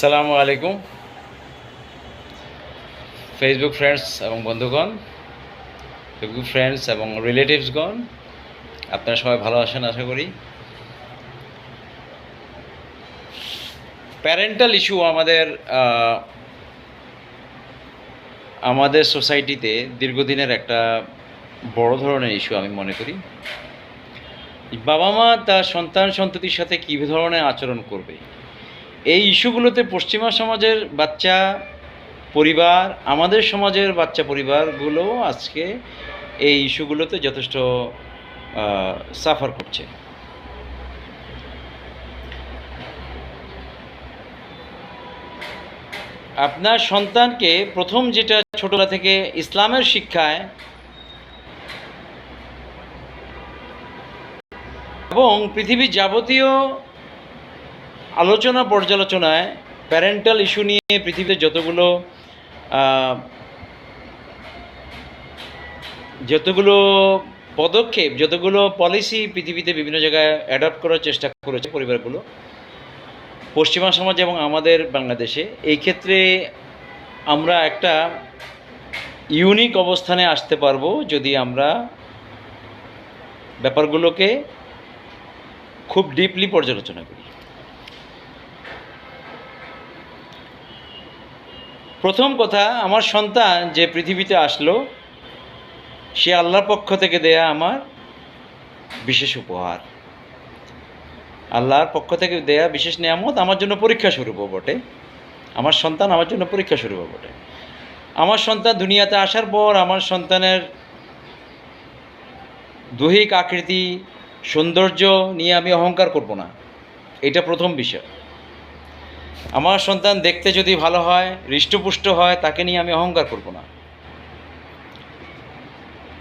আসসালামু আলাইকুম। Facebook friends এবং বন্ধুগণ ফেসবুক ফ্রেন্ডস এবং রিলেটিভসগণ আপনারা সবাই ভালো আছেন আশা করি। প্যারেন্টাল ইস্যু আমাদের আমাদের সোসাইটিতে দীর্ঘদিনের একটা বড় ধরনের ইস্যু আমি মনে করি। বাবা মা তার সন্তান সন্ততির সাথে কী ধরনের আচরণ করবে? এই ইস্যুগুলোতে পশ্চিমা সমাজের বাচ্চা পরিবার, আমাদের সমাজের বাচ্চা পরিবারগুলো আজকে এই ইস্যুগুলোতে যথেষ্ট সাফার করছে। আপনার সন্তানকে প্রথম যেটা ছোটবেলা থেকে ইসলামের শিক্ষায় এবং পৃথিবীর যাবতীয় আলোচনা পর্যালোচনায় প্যারেন্টাল ইস্যু নিয়ে পৃথিবীতে যতগুলো যতগুলো পদক্ষেপ, যতগুলো পলিসি পৃথিবীতে বিভিন্ন জায়গায় অ্যাডাপ্ট করার চেষ্টা করেছে পরিবারগুলো, পশ্চিমা সমাজ এবং আমাদের বাংলাদেশে, এই ক্ষেত্রে আমরা একটা ইউনিক অবস্থানে আসতে পারব যদি আমরা ব্যাপারগুলোকে খুব ডিপলি পর্যালোচনা করি। প্রথম কথা, আমার সন্তান যে পৃথিবীতে আসলো, সে আল্লাহর পক্ষ থেকে দেয়া আমার বিশেষ উপহার। আল্লাহর পক্ষ থেকে দেয়া বিশেষ নিয়ামত আমার জন্য পরীক্ষা স্বরূপও বটে। আমার সন্তান আমার জন্য পরীক্ষা স্বরূপও বটে। আমার সন্তান দুনিয়াতে আসার পর আমার সন্তানের দৈহিক আকৃতি, সৌন্দর্য নিয়ে আমি অহংকার করব না। এটা প্রথম বিষয়। আমার সন্তান দেখতে যদি ভালো হয়, হৃষ্টপুষ্ট হয়, তাকে নিয়ে আমি অহংকার করব না।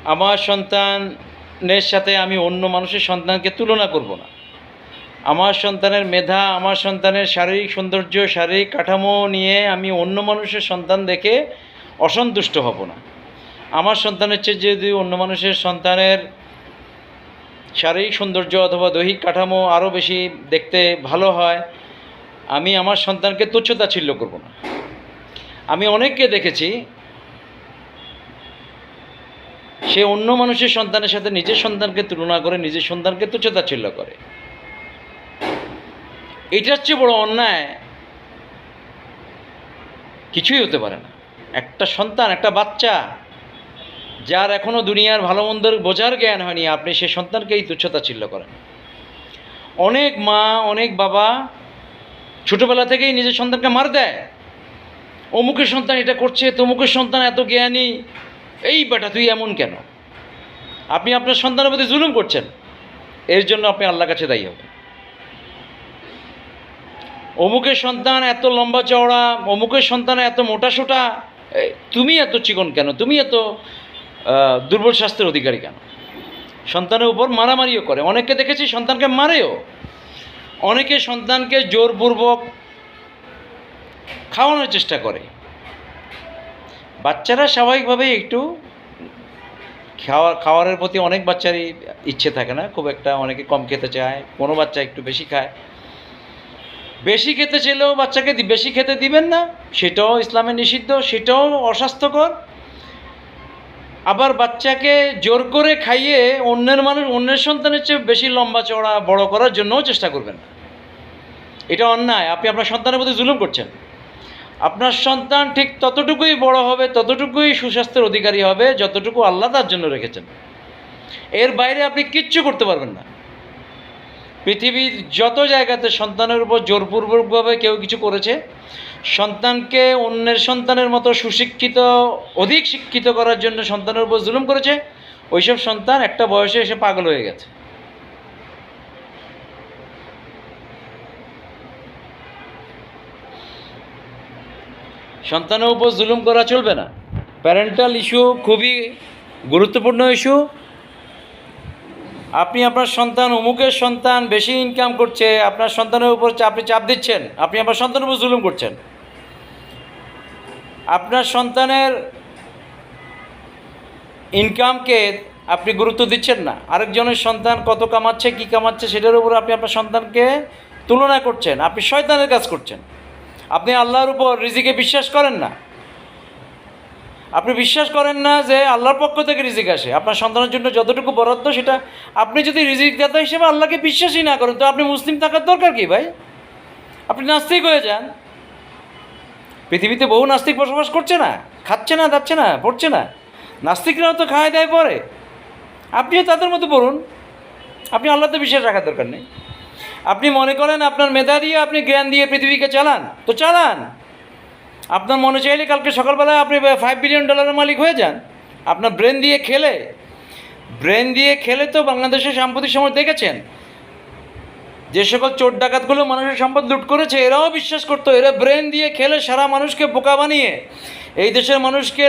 আমার সন্তানের সাথে আমি অন্য মানুষের সন্তানকে তুলনা করব না। আমার সন্তানের মেধা, আমার সন্তানের শারীরিক সৌন্দর্য, শারীরিক কাঠামো নিয়ে আমি অন্য মানুষের সন্তান দেখে অসন্তুষ্ট হব না। আমার সন্তানের চেয়ে যদি অন্য মানুষের সন্তানের শারীরিক সৌন্দর্য অথবা দৈহিক কাঠামো আরও বেশি দেখতে ভালো হয় আমি আমার সন্তানকে তুচ্ছতা তুচ্ছতাচ্ছিল্য করব না। আমি অনেককে দেখেছি, সে অন্য মানুষের সন্তানের সাথে নিজের সন্তানকে তুলনা করে, নিজের সন্তানকে তুচ্ছতা তুচ্ছতাচ্ছিল্য করে। এটার চেয়ে বড় অন্যায় কিছুই হতে পারে না। একটা সন্তান, একটা বাচ্চা, যার এখনও দুনিয়ার ভালো মন্দের বোঝার জ্ঞান হয়নি, আপনি সে সন্তানকেই তুচ্ছতা তুচ্ছতাচ্ছিল্য করেন। অনেক মা, অনেক বাবা ছোটোবেলা থেকেই নিজের সন্তানকে মার দেয়। অমুকের সন্তান এটা করছে, তমুকের সন্তান এত জ্ঞানী, এই বেটা, তুই এমন কেন? আপনি আপনার সন্তানের প্রতি জুলুম করছেন, এর জন্য আপনি আল্লাহর কাছে দায়ী হবেন। অমুকের সন্তান এত লম্বা চওড়া, অমুকের সন্তান এত মোটা সোটা তুমি এত চিকন কেন? তুমি এত দুর্বল স্বাস্থ্যের অধিকারী কেন? সন্তানের উপর মারামারিও করে। অনেককে দেখেছি সন্তানকে মারেও। অনেকে সন্তানকে জোরপূর্বক খাওয়ানোর চেষ্টা করে। বাচ্চারা স্বাভাবিকভাবেই একটু খাওয়া, খাওয়ারের প্রতি অনেক বাচ্চারই ইচ্ছে থাকে না, খুব একটা অনেকে কম খেতে চায়, কোনো বাচ্চা একটু বেশি খায়। বেশি খেতে চাইলেও বাচ্চাকে বেশি খেতে দিবেন না, সেটাও ইসলামে নিষিদ্ধ, সেটাও অস্বাস্থ্যকর। আবার বাচ্চাকে জোর করে খাইয়ে অন্যের মানুষ, অন্যের সন্তানের চেয়ে বেশি লম্বা চড়া বড় করার জন্যও চেষ্টা করবেন না। এটা অন্যায়। আপনি আপনার সন্তানের প্রতি জুলুম করছেন। আপনার সন্তান ঠিক ততটুকুই বড় হবে, ততটুকুই সুস্বাস্থ্যের অধিকারী হবে, যতটুকু আল্লাহ তার জন্য রেখেছেন। এর বাইরে আপনি কিচ্ছু করতে পারবেন না। পৃথিবীর যত জায়গাতে সন্তানের উপর জোরপূর্বকভাবে কেউ কিছু করেছে সন্তানকে অন্যের সন্তানের মতো সুশিক্ষিত, অধিক শিক্ষিত করার জন্য সন্তানের উপর জুলুম করেছে, ওইসব সন্তান একটা বয়সে এসে পাগল হয়ে গেছে। সন্তানের উপর জুলুম করা চলবে না। প্যারেন্টাল ইস্যু খুবই গুরুত্বপূর্ণ ইস্যু আপনি আপনার সন্তান, অমুকের সন্তান বেশি ইনকাম করছে, আপনার সন্তানের উপর আপনি চাপ দিচ্ছেন, আপনি আপনার সন্তানের উপর জুলুম করছেন। আপনার সন্তানের ইনকামকে আপনি গুরুত্ব দিচ্ছেন না। আরেকজনের সন্তান কত কামাচ্ছে, কি কামাচ্ছে, সেটার উপর আপনি আপনার সন্তানকে তুলনা করছেন, আপনি শয়তানের কাজ করছেন। আপনি আল্লাহর উপর রিজিকে বিশ্বাস করেন না। আপনি বিশ্বাস করেন না যে আল্লাহর পক্ষ থেকে রিজিক আসে? আপনার সন্তানের জন্য যতটুকু বরাদ্দ, সেটা আপনি যদি রিজিক দাতা হিসেবে আল্লাহকে বিশ্বাসই না করেন, তো আপনি মুসলিম থাকার দরকার কি ভাই? আপনি নাস্তিক হয়ে যান। পৃথিবীতে বহু নাস্তিক বসবাস করছে না, খাচ্ছে না যাচ্ছে না, পড়ছে না। নাস্তিকরাও তো খায় দেয় পরে আপনিও তাদের মতো পড়ুন। আপনি আল্লাহতে বিশ্বাস রাখার দরকার নেই। আপনি মনে করেন আপনার মেধা দিয়ে আপনি জ্ঞান দিয়ে পৃথিবীকে চালান, তো চালান। আপনার মনে চাইলে কালকে সকালবেলায় আপনি ফাইভ বিলিয়ন ডলারের মালিক হয়ে যান। আপনার ব্রেন দিয়ে খেলে। ব্রেন দিয়ে খেলে তো বাংলাদেশের সাম্প্রতিক সময় দেখেছেন। যে সকল চোর ডাকাতগুলো মানুষের সম্পদ লুট করেছে, এরাও বিশ্বাস করতো, এরা ব্রেন দিয়ে খেলে সারা মানুষকে বোকা বানিয়ে। এই দেশের মানুষকে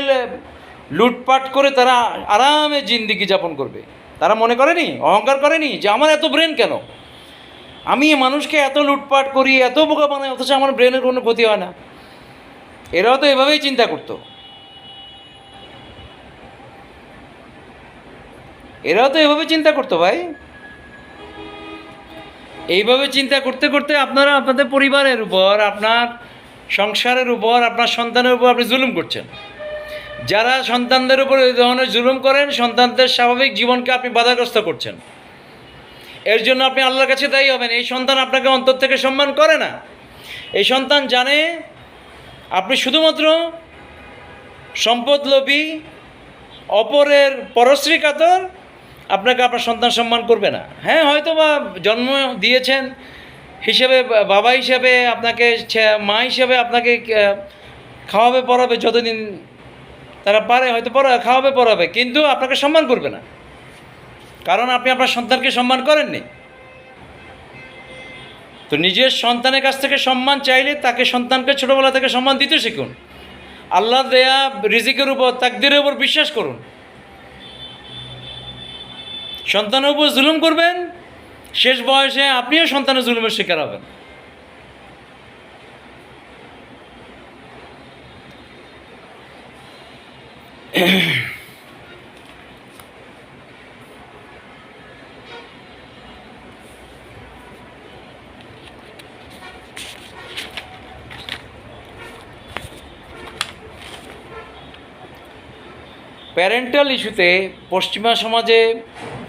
লুটপাট করে তারা আরামে জিন্দিগি যাপন করবে। তারা মনে করেনি, অহংকার করেনি যে আমার এত ব্রেন কেন? আমি মানুষকে এত লুটপাট করি, এত বোকা বানাই, অথচ আমার ব্রেনের কোনো ক্ষতি হয় না। এরাও তো এভাবেই চিন্তা করতো। এরাও তো এভাবে চিন্তা করতো ভাই। এইভাবে চিন্তা করতে করতে আপনারা আপনাদের পরিবারের উপর, আপনার সংসারের উপর, আপনার সন্তানের উপর আপনি জুলুম করছেন। যারা সন্তানদের উপর এই ধরনের জুলুম করেন, সন্তানদের স্বাভাবিক জীবনকে আপনি বাধাগ্রস্ত করছেন। এর জন্য আপনি আল্লাহর কাছে দায়ী হবেন। এই সন্তান আপনাকে অন্তর থেকে সম্মান করে না। এই সন্তান জানে আপনি শুধুমাত্র সম্পদলোভী অপরের পরশ্রী কাতর, আপনাকে আপনার সন্তান সম্মান করবে না। হ্যাঁ হয়তো বা জন্ম দিয়েছেন হিসেবে, বাবা হিসেবে আপনাকে মা হিসেবে আপনাকে খাওয়াবে, পড়াবে যতদিন তারা পারে, হয়তো পড়া, খাওয়াবে, পড়াবে, কিন্তু আপনাকে সম্মান করবে না। কারণ আপনি আপনার সন্তানকে সম্মান করেননি। তো নিজের সন্তানের কাছ থেকে সম্মান চাইলে তাকে সন্তানকে ছোটোবেলা থেকে সম্মান দিতে শিখুন। আল্লাহ দেয়া রিজিকের উপর, তাকদিরের উপর বিশ্বাস করুন। সন্তানের উপর জুলুম করবেন, শেষ বয়সে আপনিও সন্তানের জুলুমের শিকার হবেন। প্যারেন্টাল ইস্যুতে পশ্চিমা সমাজে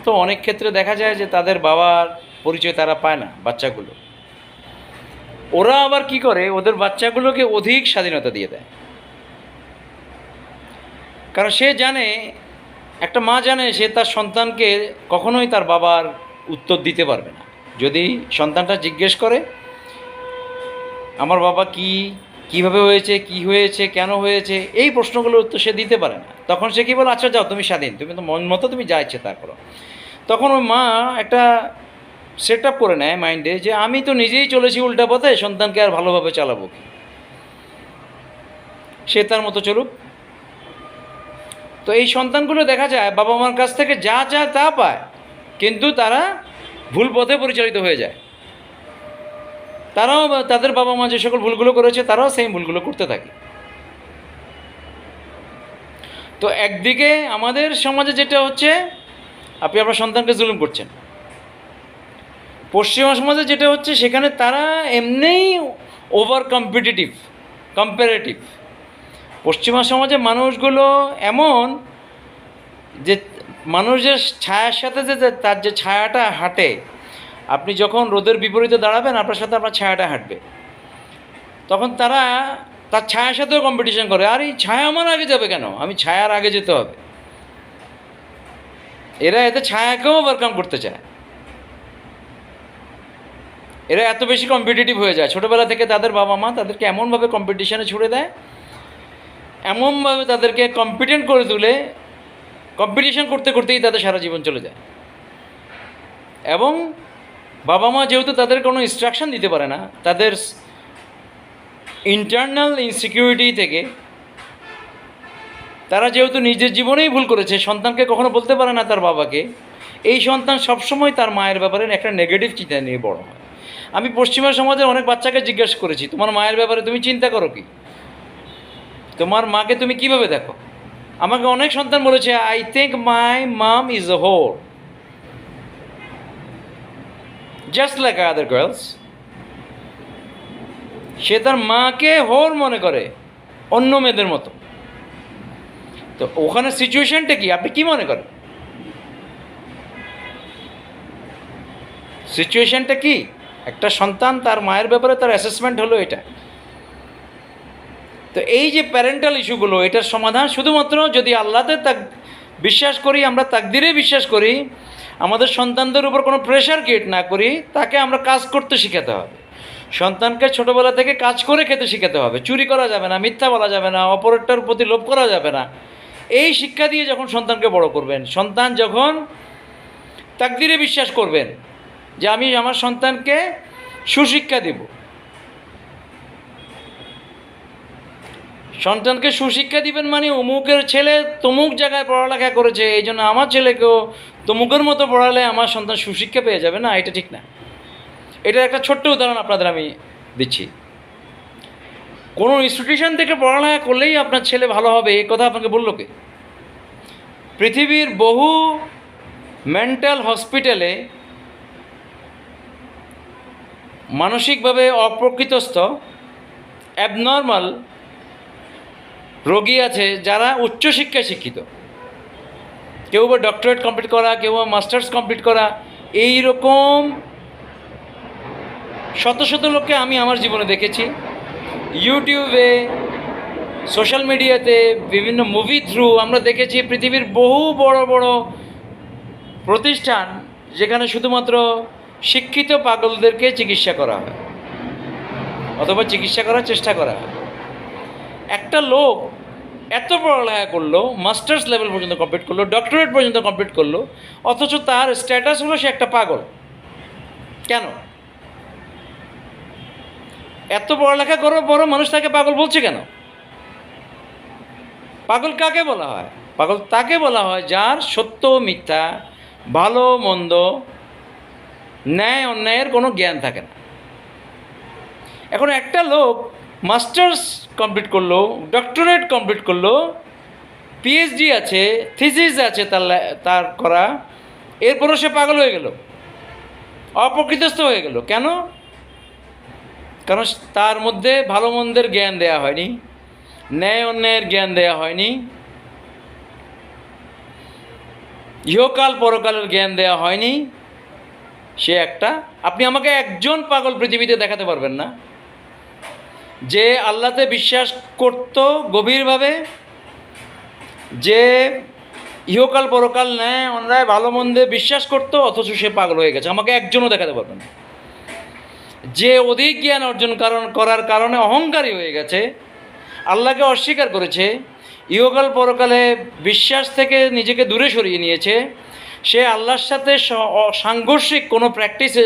তো অনেক ক্ষেত্রে দেখা যায় যে তাদের বাবার পরিচয় তারা পায় না, বাচ্চাগুলো। ওরা আবার কি করে? ওদের বাচ্চাগুলোকে অধিক স্বাধীনতা দিয়ে দেয়। কারণ সে জানে, একটা মা জানে সে তার সন্তানকে কখনোই তার বাবার উত্তর দিতে পারবে না। যদি সন্তানটা জিজ্ঞেস করে, আমার বাবা কি কীভাবে হয়েছে, কি হয়েছে, কেন হয়েছে, এই প্রশ্নগুলোর উত্তর সে দিতে পারে না। তখন সে কী বলে আচ্ছা যাও, তুমি স্বাধীন, তুমি তো মন মতো তুমি যা ইচ্ছে তা করো। তখন ওই মা একটা সেট আপ করে নেয় মাইন্ডে যে, আমি তো নিজেই চলেছি উল্টা পথে, সন্তানকে আর ভালোভাবে চালাবো কি? সে তার মতো চলুক। তো এই সন্তানগুলো দেখা যায় বাবা মার কাছ থেকে যা যা তা পায়, কিন্তু তারা ভুল পথে পরিচালিত হয়ে যায়। তারাও তাদের বাবা মা যে সকল ভুলগুলো করেছে, তারাও সেই ভুলগুলো করতে থাকে। তো একদিকে আমাদের সমাজে যেটা হচ্ছে, আপনি আপনার সন্তানকে জুলুম করছেন। পশ্চিমা সমাজে যেটা হচ্ছে, সেখানে তারা এমনিই ওভার কম্পিটিটিভ কম্পারেটিভ পশ্চিমা সমাজে মানুষগুলো এমন যে, মানুষের ছায়ার সাথে যে তার যে ছায়াটা হাঁটে আপনি যখন রোদের বিপরীতে দাঁড়াবেন, আপনার সাথে আপনার ছায়াটা হাঁটবে। তখন তারা তার ছায়ার সাথেও কম্পিটিশন করে, আর, এই ছায়া আমার আগে যাবে কেন? আমি ছায়ার আগে যেতে হবে। এরা এতে ছায়াকেও ওভারকাম করতে চায়। এরা এত বেশি কম্পিটিটিভ হয়ে যায়। ছোটোবেলা থেকে তাদের বাবা মা তাদেরকে এমনভাবে কম্পিটিশনে ছুড়ে দেয়, এমনভাবে তাদেরকে কম্পিটেন্ট করে তুলে কম্পিটিশন করতে করতেই তাদের সারা জীবন চলে যায়। এবং বাবা মা যেহেতু তাদের কোনো ইনস্ট্রাকশন দিতে পারে না, তাদের ইন্টারনাল ইনসিকিউরিটি থেকে তারা যেহেতু নিজের জীবনেই ভুল করেছে, সন্তানকে কখনো বলতে পারে না তার বাবাকে, এই সন্তান সবসময় তার মায়ের ব্যাপারে একটা নেগেটিভ চিন্তা নিয়ে বড় হয়। আমি পশ্চিমা সমাজের অনেক বাচ্চাকে জিজ্ঞেস করেছি, তোমার মায়ের ব্যাপারে তুমি চিন্তা করো কি? তোমার মাকে তুমি কীভাবে দেখো? আমাকে অনেক সন্তান বলেছে I think my mom is a whore just like other girls সে তার মাকে হোর মনে করে, অন্য মেয়েদের মতো। তো ওখানে সিচুয়েশনটা কি? আপনি কি মনে করেন? সিচুয়েশনটা কি? একটা সন্তান তার মায়ের ব্যাপারে তার অ্যাসেসমেন্ট হলো এটা। তো এই যে প্যারেন্টাল ইস্যুগুলো এটার সমাধান শুধুমাত্র যদি আল্লাহতে তাক বিশ্বাস করি, আমরা তাকদিরে বিশ্বাস করি আমাদের সন্তানদের উপর কোনো প্রেশার ক্রিয়েট না করি, তাকে আমরা কাজ করতে শেখাতে হবে। সন্তানকে ছোটোবেলা থেকে কাজ করে খেতে শেখাতে হবে। চুরি করা যাবে না, মিথ্যা বলা যাবে না, অপরেরটার প্রতি লোভ করা যাবে না। এই শিক্ষা দিয়ে যখন সন্তানকে বড় করবেন, সন্তান যখন তাকদিরে বিশ্বাস করবেন যে আমি আমার সন্তানকে সুশিক্ষা দেব, সন্তানকে সুশিক্ষা দিবেন মানে অমুকের ছেলে তমুক জায়গায় পড়ালেখা করেছে, এই জন্য আমার ছেলেকেও তমুকের মতো পড়ালে আমার সন্তান সুশিক্ষা পেয়ে যাবে না, এটা ঠিক না। এটার একটা ছোট্ট উদাহরণ আপনাদের আমি দিচ্ছি। কোনো ইনস্টিটিউশন থেকে পড়ালেখা করলেই আপনার ছেলে ভালো হবে, এই কথা আপনাকে বলল কে? পৃথিবীর বহু মেন্টাল হসপিটালে মানসিকভাবে অপ্রকৃতস্থ অ্যাবনর্মাল রোগী আছে যারা উচ্চশিক্ষায় শিক্ষিত। কেউ বা ডক্টরেট কমপ্লিট করা, কেউ বা মাস্টার্স কমপ্লিট করা এই রকম শত শত লোককে আমি আমার জীবনে দেখেছি। ইউটিউবে সোশ্যাল মিডিয়াতে বিভিন্ন মুভি থ্রু আমরা দেখেছি পৃথিবীর বহু বড় বড় প্রতিষ্ঠান যেখানে শুধুমাত্র শিক্ষিত পাগলদেরকে চিকিৎসা করা হয়, অথবা চিকিৎসা করার চেষ্টা করা হয়। একটা লোক এত পড়ালেখা করল, মাস্টার্স লেভেল পর্যন্ত কমপ্লিট করল ডক্টরেট পর্যন্ত কমপ্লিট করল, অথচ তার স্ট্যাটাস হলো সে একটা পাগল। কেন? এত পড়ালেখা করো পরও মানুষ তাকে পাগল বলছে কেন? পাগল কাকে বলা হয়? পাগল তাকে বলা হয় যার সত্য মিথ্যা, ভালো মন্দ, ন্যায় অন্যায়ের কোনো জ্ঞান থাকে না। এখন একটা লোক মাস্টার্স কমপ্লিট করল ডক্টরেট কমপ্লিট করল পিএইচডি আছে থিসিস আছে তার তার করা, এরপরও সে পাগল হয়ে গেল, অপ্রকৃতস্থ হয়ে গেল। কেন? কারণ তার মধ্যে ভালো মন্দের জ্ঞান দেয়া হয়নি, ন্যায় অন্যায়ের জ্ঞান দেয়া হয়নি, ইহকাল পরকালের জ্ঞান দেয়া হয়নি, সে একটা, আপনি আমাকে একজন পাগল পৃথিবীতে দেখাতে পারবেন না। যে আল্লাহতে বিশ্বাস করত গভীরভাবে, যে ইহকাল পরকাল ন্যায় অন্যায় ভালো মন্দে বিশ্বাস করতো, অথচ সে পাগল হয়ে গেছে। আমাকে একজনও দেখাতে পারবেন যে অধিক জ্ঞান অর্জন কারণ করার কারণে অহংকারী হয়ে গেছে, আল্লাহকে অস্বীকার করেছে, ইহকাল পরকালে বিশ্বাস থেকে নিজেকে দূরে সরিয়ে নিয়েছে, সে আল্লাহর সাথে সাংঘর্ষিক কোনো প্র্যাকটিসে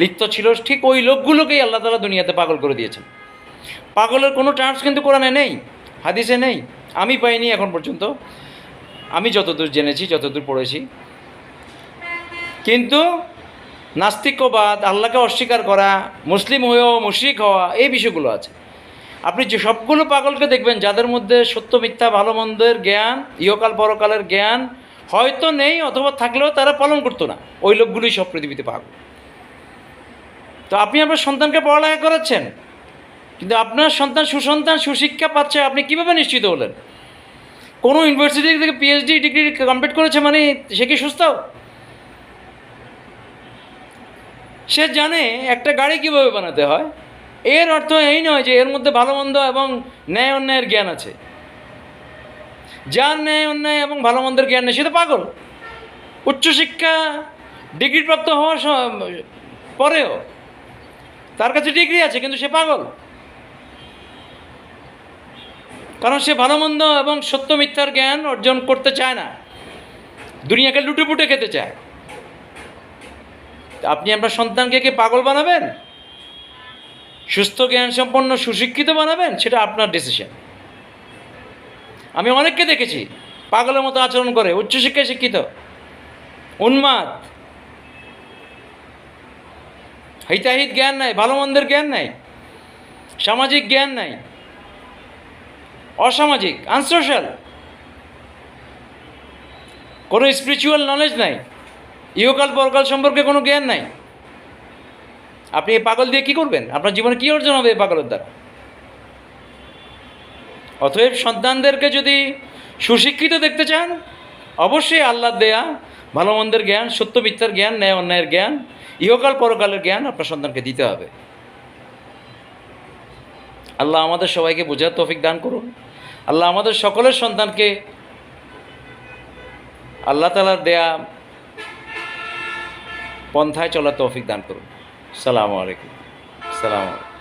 লিপ্ত ছিল। ঠিক ওই লোকগুলোকেই আল্লাহ তালা দুনিয়াতে পাগল করে দিয়েছেন। পাগলের কোনো টার্মস কিন্তু কোরআনে নেই, হাদিসে নেই, আমি পাইনি এখন পর্যন্ত। আমি যতদূর জেনেছি, যতদূর পড়েছি। কিন্তু নাস্তিক্যবাদ আল্লাহকে অস্বীকার করা, মুসলিম হয়েও মুশরিক হওয়া, এই বিষয়গুলো আছে। আপনি যে সবগুলো পাগলকে দেখবেন, যাদের মধ্যে সত্য, মিথ্যা, ভালো, মন্দের জ্ঞান, ইহকাল, পরকালের জ্ঞান হয়তো নেই অথবা থাকলেও তারা পালন করতো না। ওই লোকগুলোই সব পৃথিবীতে পাগল। তো আপনি আপনার সন্তানকে পড়ালেখা করাচ্ছেন? কিন্তু আপনার সন্তান সুসন্তান সুশিক্ষা পাচ্ছে, আপনি কীভাবে নিশ্চিত হলেন? কোনো ইউনিভার্সিটি থেকে পিএইচডি ডিগ্রি কমপ্লিট করেছে মানে সে কি সুস্থ? সে জানে একটা গাড়ি কীভাবে বানাতে হয়। এর অর্থ এই নয় যে এর মধ্যে ভালো মন্দ এবং ন্যায় অন্যায়ের জ্ঞান আছে। যার ন্যায়, অন্যায় এবং ভালো মন্দের জ্ঞান নেই, সে তো পাগল। উচ্চশিক্ষা ডিগ্রিপ্রাপ্ত হওয়ার পরেও তার কাছে ডিগ্রি আছে, কিন্তু সে পাগল। কারণ সে ভালো মন্দ এবং সত্য মিথ্যার জ্ঞান অর্জন করতে চায় না। দুনিয়াকে লুটে পুটে খেতে চায়। আপনি আপনার সন্তানকে কি পাগল বানাবেন? সুস্থ জ্ঞান সম্পন্ন সুশিক্ষিত বানাবেন? সেটা আপনার ডিসিশন আমি অনেককে দেখেছি পাগলের মতো আচরণ করে, উচ্চশিক্ষায় শিক্ষিত, উন্মাদ। হিতাহিত জ্ঞান নাই, ভালো মন্দের জ্ঞান নাই, সামাজিক জ্ঞান নাই। অসামাজিক আনসোশ্যাল কোনো স্পিরিচুয়াল নলেজ নাই। ইহকাল পরকাল সম্পর্কে কোনো জ্ঞান নাই। আপনি এই পাগল দিয়ে কি করবেন? আপনার জীবনে কী অর্জন হবে এই পাগলের দ্বারা? অতএব সন্তানদেরকে যদি সুশিক্ষিত দেখতে চান, অবশ্যই আল্লাহ দেয়া, ভালো মন্দের জ্ঞান, সত্য মিথ্যার জ্ঞান, ন্যায় অন্যায়ের জ্ঞান, ইহকাল পরকালের জ্ঞান আপনার সন্তানকে দিতে হবে। আল্লাহ আমাদের সবাইকে বোঝার তৌফিক দান করুন। আল্লাহ আমাদের সকলের সন্তানকে আল্লাহ তালার দেয়া পন্থায় চলার তৌফিক দান করুন। সালামু আলাইকুম। সালাম আলাইকুম।